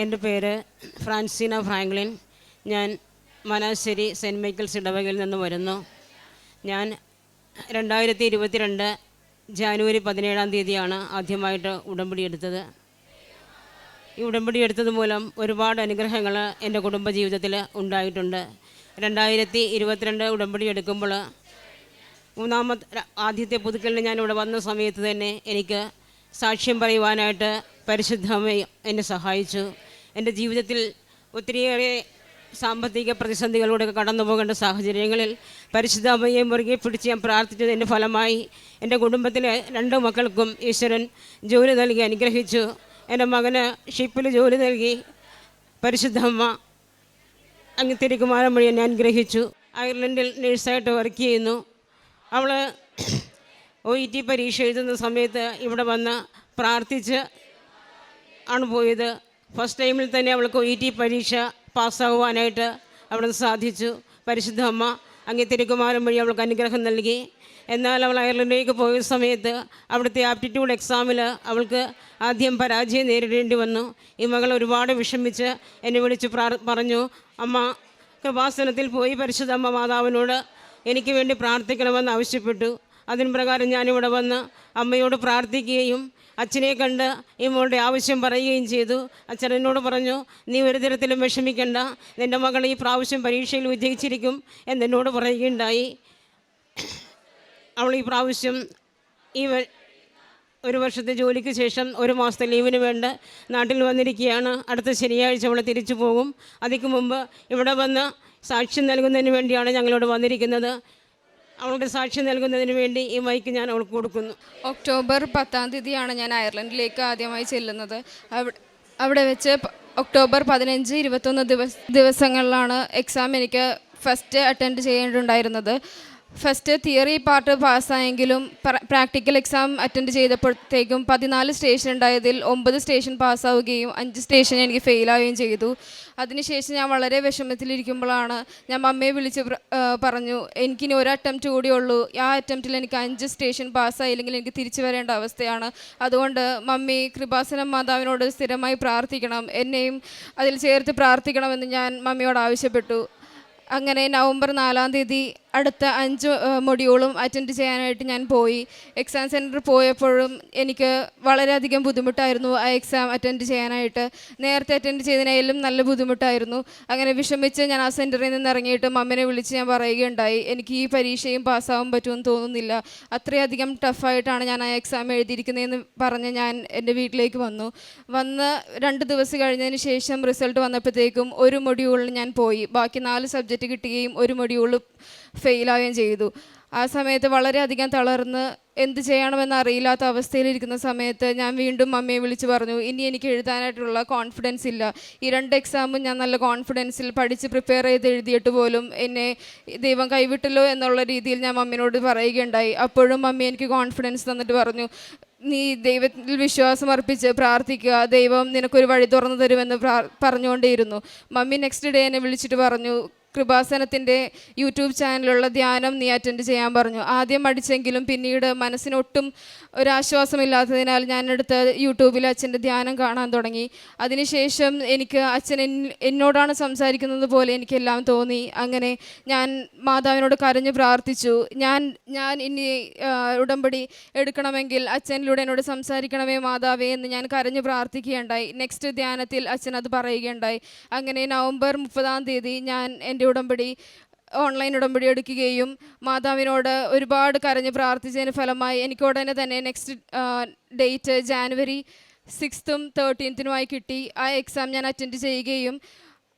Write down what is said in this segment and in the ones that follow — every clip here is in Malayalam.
എന്റെ പേര് ഫ്രാൻസിന ഫ്രാങ്ക്ലിൻ. ഞാൻ മനാശ്ശേരി സെന്റ് മൈക്കിൾസ് ഇടവകയിൽ നിന്ന് വരുന്നു. ഞാൻ രണ്ടായിരത്തി ഇരുപത്തിരണ്ട് ജാനുവരി പതിനേഴാം തീയതിയാണ് ആദ്യമായിട്ട് ഉടമ്പടി എടുത്തത്. ഈ ഉടമ്പടി എടുത്തത് മൂലം ഒരുപാട് അനുഗ്രഹങ്ങൾ എന്റെ കുടുംബജീവിതത്തിൽ ഉണ്ടായിട്ടുണ്ട്. രണ്ടായിരത്തി ഇരുപത്തിരണ്ട് ഉടമ്പടി എടുക്കുമ്പോൾ മൂന്നാമത്തെ ആദ്യത്തെ പുതുക്കലിന് ഞാൻ ഇവിടെ വന്ന സമയത്ത് തന്നെ എനിക്ക് സാക്ഷ്യം പറയുവാനായിട്ട് പരിശുദ്ധമായി എന്നെ സഹായിച്ചു. എന്റെ ജീവിതത്തിൽ ഒത്തിരിയേറെ സാമ്പത്തിക പ്രതിസന്ധികളിലൂടെ കടന്നു പോകേണ്ട സാഹചര്യങ്ങളിൽ പരിശുദ്ധാമയെ മുറുകെ പിടിച്ച് ഞാൻ പ്രാർത്ഥിച്ചതിന്റെ ഫലമായി എന്റെ കുടുംബത്തിലെ രണ്ട് മക്കൾക്കും ഈശ്വരൻ ജോലി നൽകി അനുഗ്രഹിച്ചു. എന്റെ മകന് ഷിപ്പിൽ ജോലി നൽകി. പരിശുദ്ധമ്മ അങ്ങ് തിരുക്കുമാരം വഴി എന്നെ അനുഗ്രഹിച്ചു. അയർലൻഡിൽ നഴ്സായിട്ട് വർക്ക് ചെയ്യുന്നു. അവൾ ഒ ഇ ടി പരീക്ഷ എഴുതുന്ന സമയത്ത് ഇവിടെ വന്ന് പ്രാർത്ഥിച്ച് ആണ് പോയത്. ഫസ്റ്റ് ടൈമിൽ തന്നെ അവൾക്ക് ഒ ഇ ടി പരീക്ഷ പാസ്സാകുവാനായിട്ട് അവിടെ സാധിച്ചു. പരിശുദ്ധ അമ്മ അങ്ങേ തിരുക്കുമാരൻ വഴി അവൾക്ക് അനുഗ്രഹം നൽകി. എന്നാൽ അവൾ അയർലൻഡിലേക്ക് പോയ സമയത്ത് അവിടുത്തെ ആപ്റ്റിറ്റ്യൂഡ് എക്സാമിൽ അവൾക്ക് ആദ്യം പരാജയം നേരിടേണ്ടി വന്നു. ഈ മകൾ ഒരുപാട് വിഷമിച്ച് എന്നെ വിളിച്ച് പറഞ്ഞു അമ്മ കൃപാസനത്തിൽ പോയി പരിശുദ്ധ അമ്മ മാതാവിനോട് എനിക്ക് വേണ്ടി പ്രാർത്ഥിക്കണമെന്ന് ആവശ്യപ്പെട്ടു. അതിന് പ്രകാരം ഞാനിവിടെ വന്ന് അമ്മയോട് പ്രാർത്ഥിക്കുകയും അച്ഛനെ കണ്ട് ഈ മോളുടെ ആവശ്യം പറയുകയും ചെയ്തു. അച്ഛൻ എന്നോട് പറഞ്ഞു നീ ഒരു തരത്തിലും വിഷമിക്കണ്ട. നിന്റെ മകൾ ഈ പ്രാവശ്യം പരീക്ഷയിൽ വിജയിച്ചിരിക്കും എന്നെന്നോട് പറയുകയുണ്ടായി. അവൾ ഈ പ്രാവശ്യം ഈ ഒരു വർഷത്തെ ജോലിക്ക് ശേഷം ഒരു മാസത്തെ ലീവിന് വേണ്ട നാട്ടിൽ വന്നിരിക്കുകയാണ്. അടുത്ത ശനിയാഴ്ച അവൾ തിരിച്ചു പോകും. അതിക്ക് മുമ്പ് ഇവിടെ വന്ന് സാക്ഷ്യം നൽകുന്നതിന് വേണ്ടിയാണ് ഞങ്ങളോട് വന്നിരിക്കുന്നത്. അവളുടെ സാക്ഷ്യം നൽകുന്നതിന് വേണ്ടി ഈ മൈക്ക് ഞാൻ അവൾക്ക് കൊടുക്കുന്നു. ഒക്ടോബർ പത്താം തീയതിയാണ് ഞാൻ അയർലൻഡിലേക്ക് ആദ്യമായി ചെല്ലുന്നത്. അവിടെ വെച്ച് ഒക്ടോബർ പതിനഞ്ച് ഇരുപത്തൊന്ന് ദിവസ ദിവസങ്ങളിലാണ് എക്സാം എനിക്ക് ഫസ്റ്റ് അറ്റൻഡ് ചെയ്യേണ്ടതുണ്ടായിരുന്നത്. ഫസ്റ്റ് തിയറി പാർട്ട് പാസ്സായെങ്കിലും പ്രാക്ടിക്കൽ എക്സാം അറ്റൻഡ് ചെയ്തപ്പോഴത്തേക്കും പതിനാല് സ്റ്റേഷൻ ഉണ്ടായതിൽ ഒമ്പത് സ്റ്റേഷൻ പാസ്സാവുകയും അഞ്ച് സ്റ്റേഷൻ എനിക്ക് ഫെയിലാവുകയും ചെയ്തു. അതിനുശേഷം ഞാൻ വളരെ വിഷമത്തിലിരിക്കുമ്പോഴാണ് ഞാൻ മമ്മയെ വിളിച്ച് പറഞ്ഞു എനിക്കിനി ഒരു അറ്റംപ്റ്റ് കൂടി ഉള്ളൂ. ആ അറ്റംപ്റ്റിൽ എനിക്ക് അഞ്ച് സ്റ്റേഷൻ പാസ്സായില്ലെങ്കിൽ എനിക്ക് തിരിച്ചു വരേണ്ട അവസ്ഥയാണ്. അതുകൊണ്ട് മമ്മി കൃപാസനം മാതാവിനോട് സ്ഥിരമായി പ്രാർത്ഥിക്കണം. എന്നെയും അതിൽ ചേർത്ത് പ്രാർത്ഥിക്കണമെന്ന് ഞാൻ മമ്മിയോട് ആവശ്യപ്പെട്ടു. അങ്ങനെ നവംബർ നാലാം തീയതി അടുത്ത അഞ്ച് മൊഡ്യൂളും അറ്റൻഡ് ചെയ്യാനായിട്ട് ഞാൻ പോയി. എക്സാം സെന്ററിൽ പോയപ്പോഴും എനിക്ക് വളരെയധികം ബുദ്ധിമുട്ടായിരുന്നു ആ എക്സാം അറ്റൻഡ് ചെയ്യാനായിട്ട്. നേരത്തെ അറ്റൻഡ് ചെയ്തതിനായാലും നല്ല ബുദ്ധിമുട്ടായിരുന്നു. അങ്ങനെ വിഷമിച്ച് ഞാൻ ആ സെന്ററിൽ നിന്ന് ഇറങ്ങിയിട്ട് മമ്മിനെ വിളിച്ച് ഞാൻ പറയുകയുണ്ടായി. എനിക്ക് ഈ പരീക്ഷയും പാസ്സാവാൻ പറ്റുമെന്ന് തോന്നുന്നില്ല. അത്രയധികം ടഫായിട്ടാണ് ഞാൻ ആ എക്സാം എഴുതിയിരിക്കുന്നതെന്ന് പറഞ്ഞ് ഞാൻ എന്റെ വീട്ടിലേക്ക് വന്നു. വന്ന് രണ്ട് ദിവസം കഴിഞ്ഞതിന് ശേഷം റിസൾട്ട് വന്നപ്പോഴത്തേക്കും ഒരു മൊഡ്യൂളിൽ ഞാൻ പോയി. ബാക്കി നാല് സബ്ജക്റ്റ് കിട്ടുകയും ഒരു മൊഡ്യൂൾ ഫെയിലാവുകയും ചെയ്തു. ആ സമയത്ത് വളരെയധികം തളർന്ന് എന്ത് ചെയ്യണമെന്ന് അറിയില്ലാത്ത അവസ്ഥയിലിരിക്കുന്ന സമയത്ത് ഞാൻ വീണ്ടും അമ്മയെ വിളിച്ച് പറഞ്ഞു ഇനി എനിക്ക് എഴുതാനായിട്ടുള്ള കോൺഫിഡൻസ് ഇല്ല. ഈ രണ്ട് എക്സാമും ഞാൻ നല്ല കോൺഫിഡൻസിൽ പഠിച്ച് പ്രിപ്പയർ ചെയ്ത് എഴുതിയിട്ട് പോലും എന്നെ ദൈവം കൈവിട്ടല്ലോ എന്നുള്ള രീതിയിൽ ഞാൻ മമ്മിനോട് പറയുകയുണ്ടായി. അപ്പോഴും അമ്മ എനിക്ക് കോൺഫിഡൻസ് തന്നിട്ട് പറഞ്ഞു നീ ദൈവത്തിൽ വിശ്വാസം അർപ്പിച്ച് പ്രാർത്ഥിക്കുക. ദൈവം നിനക്കൊരു വഴി തുറന്നു തരുമെന്ന് പ്രാ പറഞ്ഞുകൊണ്ടേയിരുന്നു. മമ്മി നെക്സ്റ്റ് ഡേ എന്നെ വിളിച്ചിട്ട് പറഞ്ഞു കൃപാസനത്തിന്റെ യൂട്യൂബ് ചാനലുള്ള ധ്യാനം നീ അറ്റൻഡ് ചെയ്യാൻ പറഞ്ഞു. ആദ്യം മടിച്ചെങ്കിലും പിന്നീട് മനസ്സിനൊട്ടും ഒരാശ്വാസമില്ലാത്തതിനാൽ ഞാൻ എടുത്ത് യൂട്യൂബിൽ അച്ഛന്റെ ധ്യാനം കാണാൻ തുടങ്ങി. അതിനുശേഷം എനിക്ക് അച്ഛൻ എന്നോടാണ് സംസാരിക്കുന്നത് പോലെ എനിക്കെല്ലാം തോന്നി. അങ്ങനെ ഞാൻ മാതാവിനോട് കരഞ്ഞു പ്രാർത്ഥിച്ചു. ഞാൻ ഞാൻ ഇനി ഉടമ്പടി എടുക്കണമെങ്കിൽ അച്ഛനിലൂടെ എന്നോട് സംസാരിക്കണമേ മാതാവേ എന്ന് ഞാൻ കരഞ്ഞു പ്രാർത്ഥിക്കുകയുണ്ടായി. നെക്സ്റ്റ് ധ്യാനത്തിൽ അച്ഛൻ അത് പറയുകയുണ്ടായി. അങ്ങനെ നവംബർ മുപ്പതാം തീയതി ഞാൻ എന്റെ ഉടമ്പടി ഓൺലൈൻ ഉടമ്പടി എടുക്കുകയും മാതാവിനോട് ഒരുപാട് കരഞ്ഞ് പ്രാർത്ഥിച്ചതിന് ഫലമായി എനിക്ക് ഉടനെ തന്നെ നെക്സ്റ്റ് ഡേറ്റ് ജാനുവരി സിക്സ്തും തേർട്ടീൻത്തിനുമായി കിട്ടി. ആ എക്സാം ഞാൻ അറ്റൻഡ് ചെയ്യുകയും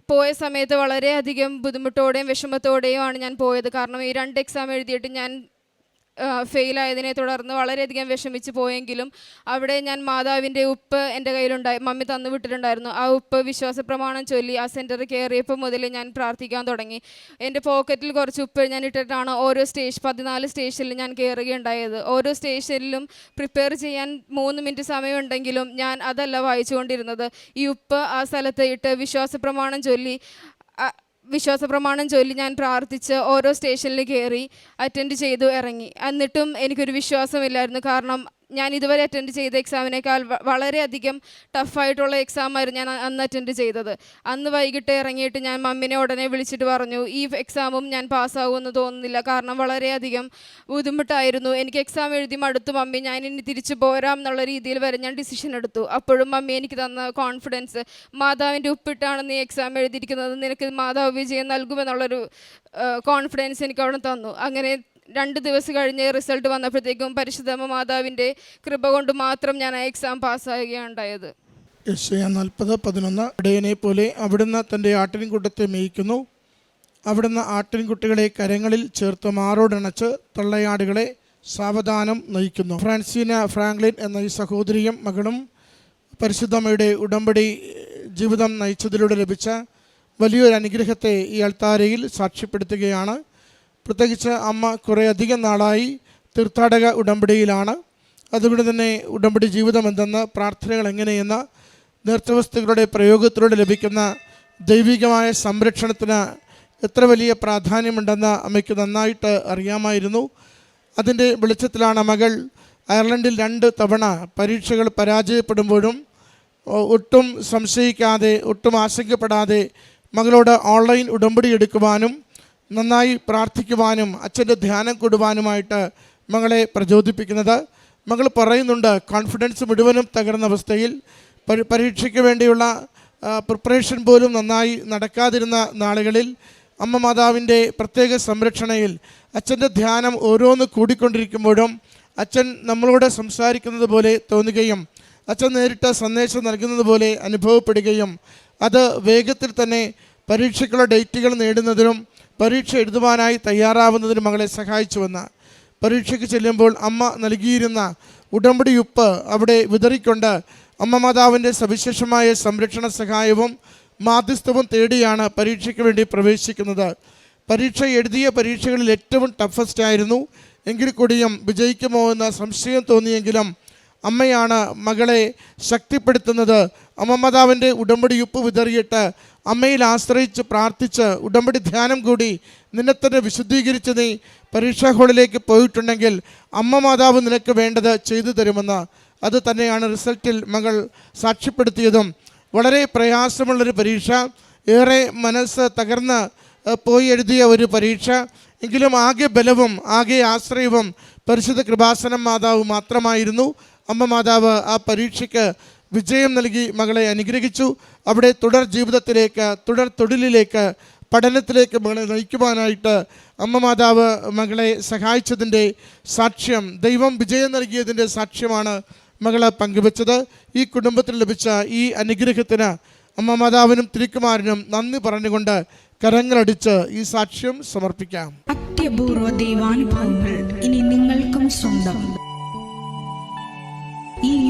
പോയ സമയത്ത് വളരെയധികം ബുദ്ധിമുട്ടോടെയും വിഷമത്തോടെയുമാണ് ഞാൻ പോയത്. കാരണം ഈ രണ്ട് എക്സാം എഴുതിയിട്ട് ഞാൻ ഫെയിലായതിനെ തുടർന്ന് വളരെയധികം വിഷമിച്ച് പോയെങ്കിലും അവിടെ ഞാൻ മാതാവിന്റെ ഉപ്പ് എന്റെ കയ്യിലുണ്ടായി മമ്മി തന്നു വിട്ടിട്ടുണ്ടായിരുന്നു. ആ ഉപ്പ് വിശ്വാസ പ്രമാണം ചൊല്ലി ആ സെന്ററിൽ കയറിയപ്പോൾ മുതൽ ഞാൻ പ്രാർത്ഥിക്കാൻ തുടങ്ങി. എന്റെ പോക്കറ്റിൽ കുറച്ച് ഉപ്പ് ഞാൻ ഇട്ടിട്ടാണ് ഓരോ സ്റ്റേജ് പതിനാല് സ്റ്റേഷനിൽ ഞാൻ കയറുകയുണ്ടായത്. ഓരോ സ്റ്റേഷനിലും പ്രിപ്പയർ ചെയ്യാൻ മൂന്ന് മിനിറ്റ് സമയമുണ്ടെങ്കിലും ഞാൻ അതല്ല വായിച്ചുകൊണ്ടിരുന്നത്. ഈ ഉപ്പ് ആ സ്ഥലത്ത് ഇട്ട് വിശ്വാസ പ്രമാണം ചൊല്ലി വിശ്വാസ പ്രമാണം ചൊല്ലി ഞാൻ പ്രാർത്ഥിച്ച് ഓരോ സ്റ്റേഷനിൽ കയറി അറ്റൻഡ് ചെയ്തു ഇറങ്ങി. എന്നിട്ടും എനിക്കൊരു വിശ്വാസമില്ലായിരുന്നു. കാരണം ഞാൻ ഇതുവരെ അറ്റൻഡ് ചെയ്ത എക്സാമിനേക്കാൾ വളരെയധികം ടഫായിട്ടുള്ള എക്സാം ആയിരുന്നു ഞാൻ അന്ന് അറ്റൻഡ് ചെയ്തത്. അന്ന് വൈകിട്ട് ഇറങ്ങിയിട്ട് ഞാൻ മമ്മിനെ ഉടനെ വിളിച്ചിട്ട് പറഞ്ഞു ഈ എക്സാമും ഞാൻ പാസ്സാകുമെന്ന് തോന്നുന്നില്ല. കാരണം വളരെയധികം ബുദ്ധിമുട്ടായിരുന്നു. എനിക്ക് എക്സാം എഴുതി മടുത്തു മമ്മി. ഞാൻ ഇനി തിരിച്ചു പോരാം എന്നുള്ള രീതിയിൽ വരെ ഞാൻ ഡിസിഷൻ എടുത്തു. അപ്പോഴും മമ്മി എനിക്ക് തന്ന കോൺഫിഡൻസ് മാതാവിന്റെ ഉപ്പിട്ടാണ് നീ എക്സാം എഴുതിയിരിക്കുന്നത്. നിനക്ക് മാതാവ് വിജയം നൽകുമെന്നുള്ളൊരു കോൺഫിഡൻസ് എനിക്ക് അവിടെ തന്നു. അങ്ങനെ രണ്ട് ദിവസം കഴിഞ്ഞ് റിസൾട്ട് വന്നപ്പോഴത്തേക്കും പരിശുദ്ധമ്മ മാതാവിന്റെ കൃപ കൊണ്ട് മാത്രം ഞാൻ ആ എക്സാം പാസ്സാകുകയുണ്ടായത് നാൽപ്പത് പതിനൊന്ന്. ഇടയനെ പോലെ അവിടുന്ന് തന്റെ ആട്ടിൻകൂട്ടത്തെ മേയിക്കുന്നു. അവിടുന്ന് ആട്ടിൻകുട്ടികളെ കരങ്ങളിൽ ചേർത്ത് മാറോടണച്ച് തള്ളയാടുകളെ സാവധാനം നയിക്കുന്നു. ഫ്രാൻസീന ഫ്രാങ്ക്ലിൻ എന്ന ഈ സഹോദരിയും മകളും പരിശുദ്ധമ്മയുടെ ഉടമ്പടി ജീവിതം നയിച്ചതിലൂടെ ലഭിച്ച വലിയൊരു അനുഗ്രഹത്തെ ഈ അൾത്താരയിൽ സാക്ഷ്യപ്പെടുത്തുകയാണ്. പ്രത്യേകിച്ച് അമ്മ കുറേയധികം നാളായി തീർത്ഥാടക ഉടമ്പടിയിലാണ്. അതുകൊണ്ട് തന്നെ ഉടമ്പടി ജീവിതം എന്തെന്ന് പ്രാർത്ഥനകൾ എങ്ങനെയെന്ന് നേർച്ചവസ്തുക്കളുടെ പ്രയോഗത്തിലൂടെ ലഭിക്കുന്ന ദൈവികമായ സംരക്ഷണത്തിന് എത്ര വലിയ പ്രാധാന്യമുണ്ടെന്ന് അമ്മയ്ക്ക് നന്നായിട്ട് അറിയാമായിരുന്നു. അതിന്റെ വെളിച്ചത്തിലാണ് മകൾ അയർലൻഡിൽ രണ്ട് തവണ പരീക്ഷകൾ പരാജയപ്പെടുമ്പോഴും ഒട്ടും സംശയിക്കാതെ ഒട്ടും ആശങ്കപ്പെടാതെ മകളോട് ഓൺലൈൻ ഉടമ്പടി എടുക്കുവാനും നന്നായി പ്രാർത്ഥിക്കുവാനും അച്ഛന്റെ ധ്യാനം കൂടുവാനുമായിട്ട് മകളെ പ്രചോദിപ്പിക്കുന്നത്. മകൾ പറയുന്നുണ്ട് കോൺഫിഡൻസ് മുഴുവനും തകർന്ന അവസ്ഥയിൽ പരി- പരീക്ഷയ്ക്ക് വേണ്ടിയുള്ള പ്രിപ്പറേഷൻ പോലും നന്നായി നടക്കാതിരുന്ന നാളുകളിൽ അമ്മ മാതാവിന്റെ പ്രത്യേക സംരക്ഷണയിൽ അച്ഛന്റെ ധ്യാനം ഓരോന്ന് കൂടിക്കൊണ്ടിരിക്കുമ്പോഴും അച്ഛൻ നമ്മളോട് സംസാരിക്കുന്നത് പോലെ തോന്നുകയും അച്ഛൻ നേരിട്ട് സന്ദേശം നൽകുന്നത് പോലെ അനുഭവപ്പെടുകയും അത് വേഗത്തിൽ തന്നെ പരീക്ഷയ്ക്കുള്ള ഡേറ്റുകൾ നേടുന്നതിനും പരീക്ഷ എഴുതുവാനായി തയ്യാറാവുന്നതിന് മകളെ സഹായിച്ചുവെന്ന് പരീക്ഷയ്ക്ക് ചെല്ലുമ്പോൾ അമ്മ നൽകിയിരുന്ന ഉടമ്പടി ഉപ്പ് അവിടെ വിതറിക്കൊണ്ട് അമ്മ മാതാവിന്റെ സവിശേഷമായ സംരക്ഷണ സഹായവും മാധ്യസ്ഥവും തേടിയാണ് പരീക്ഷയ്ക്ക് വേണ്ടി പ്രവേശിക്കുന്നത്. പരീക്ഷ എഴുതിയ പരീക്ഷകളിൽ ഏറ്റവും ടഫസ്റ്റ് ആയിരുന്നു. എങ്കിൽ കൂടിയും വിജയിക്കുമോ എന്ന സംശയം തോന്നിയെങ്കിലും അമ്മയാണ് മകളെ ശക്തിപ്പെടുത്തുന്നത്. അമ്മ മാതാവിന്റെ ഉടമ്പടി ഉപ്പ് വിതറിയിട്ട് അമ്മയിൽ ആശ്രയിച്ച് പ്രാർത്ഥിച്ച് ഉടമ്പടി ധ്യാനം കൂടി നിന്നെ തന്നെ വിശുദ്ധീകരിച്ച് നീ പരീക്ഷാ ഹാളിലേക്ക് പോയിട്ടുണ്ടെങ്കിൽ അമ്മ മാതാവ് നിനക്ക് വേണ്ടത് ചെയ്തു തരുമെന്ന്. അത് തന്നെയാണ് റിസൾട്ടിൽ മകൾ സാക്ഷ്യപ്പെടുത്തിയതും. വളരെ പ്രയാസമുള്ളൊരു പരീക്ഷ. ഏറെ മനസ്സ് തകർന്ന് പോയി എഴുതിയ ഒരു പരീക്ഷ. എങ്കിലും ആകെ ബലവും ആകെ ആശ്രയവും പരിശുദ്ധ കൃപാസനം മാതാവ് മാത്രമായിരുന്നു. അമ്മ മാതാവ് ആ പരീക്ഷയ്ക്ക് വിജയം നൽകി മകളെ അനുഗ്രഹിച്ചു. അവിടെ തുടർ ജീവിതത്തിലേക്ക് തുടർ തൊഴിലിലേക്ക് പഠനത്തിലേക്ക് മകളെ നയിക്കുവാനായിട്ട് അമ്മ മാതാവ് മകളെ സഹായിച്ചതിന്റെ സാക്ഷ്യം ദൈവം വിജയം നൽകിയതിന്റെ സാക്ഷ്യമാണ് മകളെ പങ്കുവച്ചത്. ഈ കുടുംബത്തിൽ ലഭിച്ച ഈ അനുഗ്രഹത്തിന് അമ്മ മാതാവിനും തിരുക്കുമാരനും നന്ദി പറഞ്ഞുകൊണ്ട് കരങ്ങളടിച്ച് ഈ സാക്ഷ്യം സമർപ്പിക്കാം. അത്യപൂർവ ദൈവാനുഭവങ്ങൾ ഇനി നിങ്ങൾക്കും സ്വന്തം. ഈ